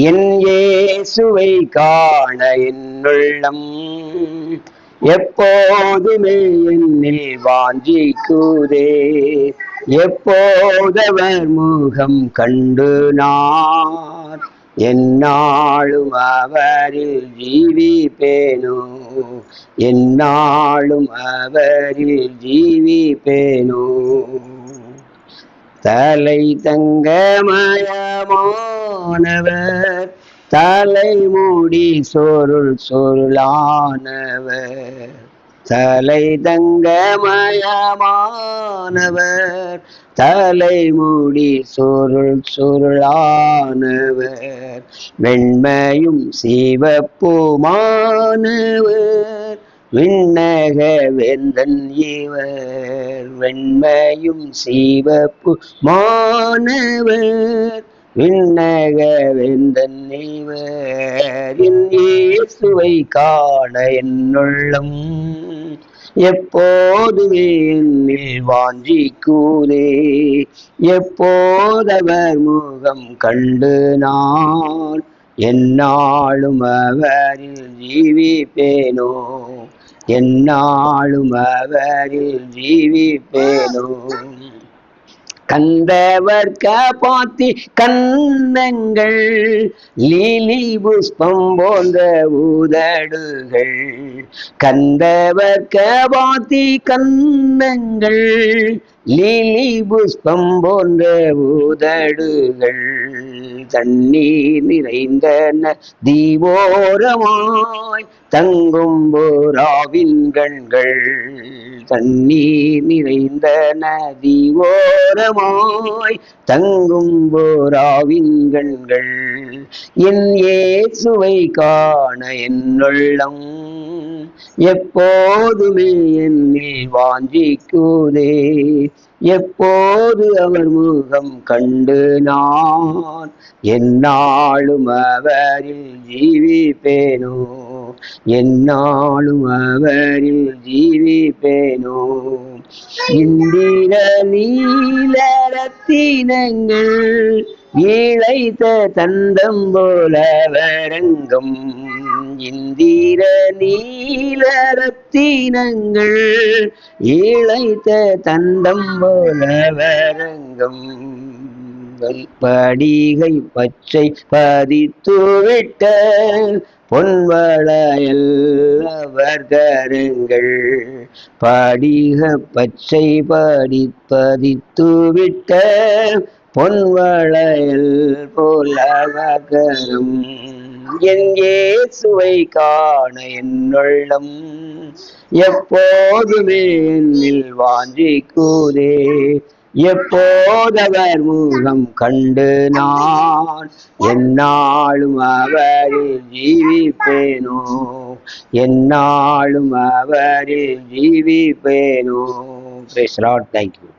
என் இயேசுவை காண என்னுள்ளம். எப்போதுமே என்னில் வாஞ்சிக்குதே. எப்போதவர் முகம் கண்டு நான் என்னாலும் அவரில் ஜீவிப்பேனோ. என்னாலும் அவரில் ஜீவிப்பேனோ. தலை தங்கமயமானவர் தலைமூடி சொருள் சொருளானவர். தலை தங்கமயமானவர் தலைமுடி சொருள் சொருளானவர். வெண்மையும் சிவப்புமானவர். விண்ணக வேந்தன் இவர். வெண்மையும் சிவப்பு மாணவர் விண்ணக வெந்தன் என் இயேசுவை காண என்னுள்ளம். எப்போதுமே என்னில் வாஞ்சி வாஞ்சிக்கூதே எப்போதவர் முகம் கண்டு நான் என்னாலும் அவரில் ஜீவிப்பேனோ என்னாலும் அவரில் ஜீவிப்பேனோ. கந்தவர் காப்பாத்தி கந்தங்கள் லீலி புஷ்பம் போன்ற ஊதடுகள். கந்தவர் காப்பாத்தி கந்தங்கள் லீலி புஷ்பம் போன்ற ஊதடுகள் தண்ணீர் நிறைந்தன தீவோரமாய் தங்கும் போராவின் கண்கள் தண்ணீர் நிறைந்த நதி ஓரமாய் தங்கும் போராவின் கண்கள். என் இயேசுவை காண என்னுள்ளம் எப்போதுமே என்னில் வாஞ்சிக்குதே. எப்போது அவர் முகம் கண்டு நான் என்னாலும் அவரில் ஜீவிப்பேனோ? என்னாலும் அவரில் ஜீவிப்பேனோ? இந்திர நீலரத்தினங்கள் இழைத்த தந்தம் போல வரங்கம். இந்திர நீலரத்தினங்கள் இழைத்த தந்தம் போல வரங்கம். படிகை பச்சை பதித்துவிட்ட பொன்வளையல் அவர் கருங்கள் படிக பச்சை படிப்பதித்து விட்ட பொன்வளையல் போலவகரம். என் இயேசுவை காண என்னுள்ளம்? எப்போதுமே என்னில் வாஞ்சிக்கூதே. எப்போதவர் முகம் கண்டு நான் என்னாலும் அவரில் ஜீவிப்பேனோ? என்னாலும் அவரில் ஜீவிப்பேனோ? பேசுகிறார் தேங்க்யூ